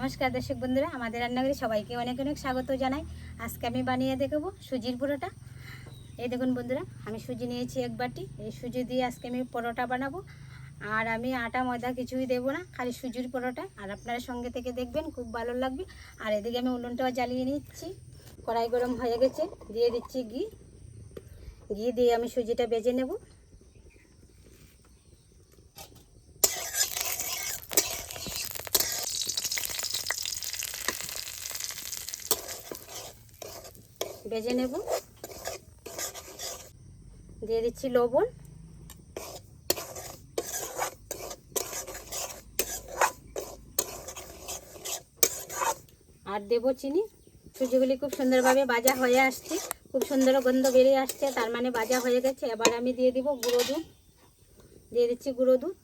নমস্কার দর্শক বন্ধুরা, আমাদের রান্নাঘরে সবাইকে অনেক অনেক স্বাগত জানাই। আজকে আমি বানিয়ে দেখাবো সুজির পরোটা। এই দেখুন বন্ধুরা, আমি সুজি নিয়েছি এক বাটি। এই সুজি দিয়ে আজকে আমি পরোটা বানাবো। আর আমি আটা, ময়দা কিছুই দেবো না, খালি সুজির পরোটা। আর আপনারা সঙ্গে থেকে দেখবেন, খুব ভালো লাগবে। আর এদিকে আমি উনুনটাও জ্বালিয়ে নিচ্ছি। কড়াই গরম হয়ে গেছে, দিয়ে দিচ্ছি ঘি। ঘি দিয়ে আমি সুজিটা বেজে নেব। বেজে নেব। দিয়ে দিচ্ছি লবণ। আর দেবো চিনি। সুজিগুলি খুব সুন্দরভাবে ভাজা হয়ে আসছে। খুব সুন্দর গন্ধ বেরিয়ে আসছে, তার মানে ভাজা হয়ে গেছে। এবার আমি দিয়ে দিব গুঁড়ো দুধ। দিয়ে দিচ্ছি গুঁড়ো দুধ।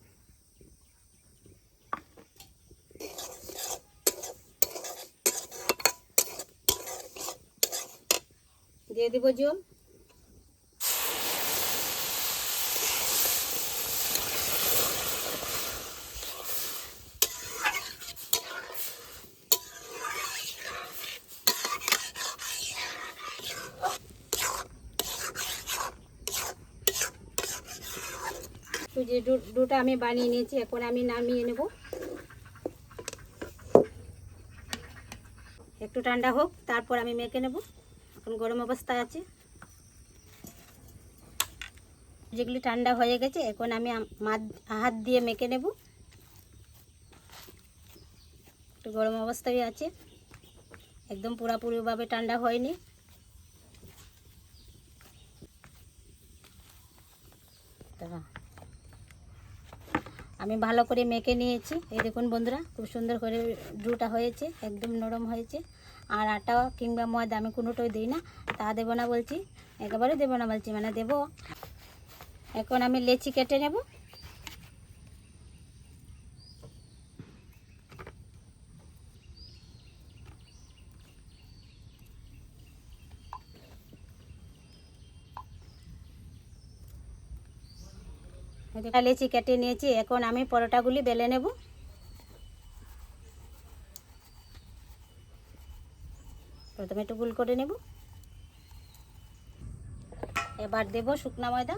দিয়ে দিব জল। সুজি ডু- ডুটা আমি বানিয়ে নিয়েছি এখন আমি নামিয়ে নেব। একটু ঠান্ডা হোক, তারপর আমি মেখে নেব। এখন গরম অবস্থায় আছে। যেগুলি ঠান্ডা হয়ে গেছে, এখন আমি হাত দিয়ে মেখে নেব। একটু গরম অবস্থায় আছে। একদম পুরাপুরিভাবে ঠান্ডা হয়নি। তা আমি ভালো করে মেখে নিয়েছি। এই দেখুন বন্ধুরা, খুব সুন্দর করে ডুটা হয়েছে, একদম নরম হয়েছে। আর আটা কিংবা ময়দা আমি কোনোটাই দিই না, তা দেবো না বলছি, একেবারে দেবো না বলছি মানে দেবো। এখন আমি লেচি কেটে নেব। এটা লেচি কেটে নিয়েছি, এখন আমি পরোটাগুলি বেলে নেব। প্রথমে একটু গুল করে নেব। এবার দেব শুকনা ময়দা।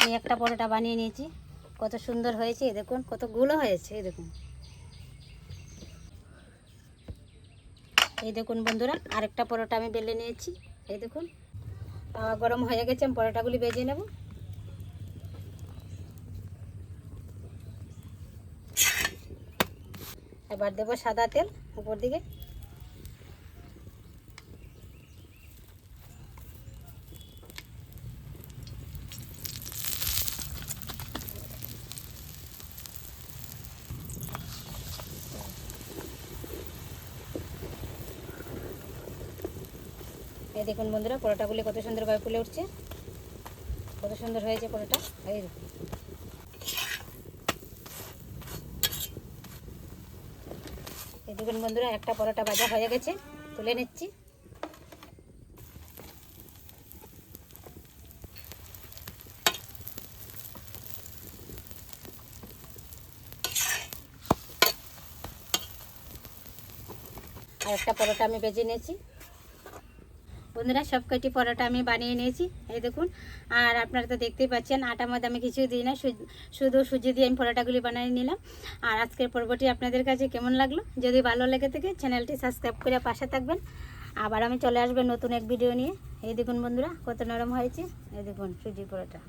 আমি একটা পরোটা বানিয়ে নিয়েছি। কত সুন্দর হয়েছে, দেখুন কতগুলো হয়েছে দেখুন। এই দেখুন বন্ধুরা, আরেকটা পরোটা আমি বেলে নিয়েছি, এই দেখুন। তাওয়া গরম হয়ে গেছে, আমি পরোটাগুলি বেজে নেব। এবার দেবো সাদা তেল, উপর দিকে। এই দেখুন বন্ধুরা, পরোটাগুলি কত সুন্দরভাবে ফুলে উঠছে। কত সুন্দর হয়েছে পরোটা, এই দেখুন। বন্ধুরা, একটা পরোটা ভাজা হয়ে গেছে, তুলে নিচ্ছি। আর একটা পরোটা আমি বেজে নিয়েছি। বন্ধুরা সব কয়েকটি পরোটা আমি বানিয়ে নিয়েছি। এই দেখুন, আর আপনারা তো দেখতেই পাচ্ছেন, আটার মধ্যে আমি কিছুই দিই না শুধু সুজি দিয়ে আমি পরোটাগুলি বানিয়ে নিলাম। আর আজকের পর্বটি আপনাদের কাছে কেমন লাগল? যদি ভালো লেগে থাকে, চ্যানেলটি সাবস্ক্রাইব করে পাশে থাকবেন। আবার আমি চলে আসবেন নতুন এক ভিডিও নিয়ে। এই দেখুন বন্ধুরা, কত নরম হয়েছে। এই দেখুন, সুজি পরোটা।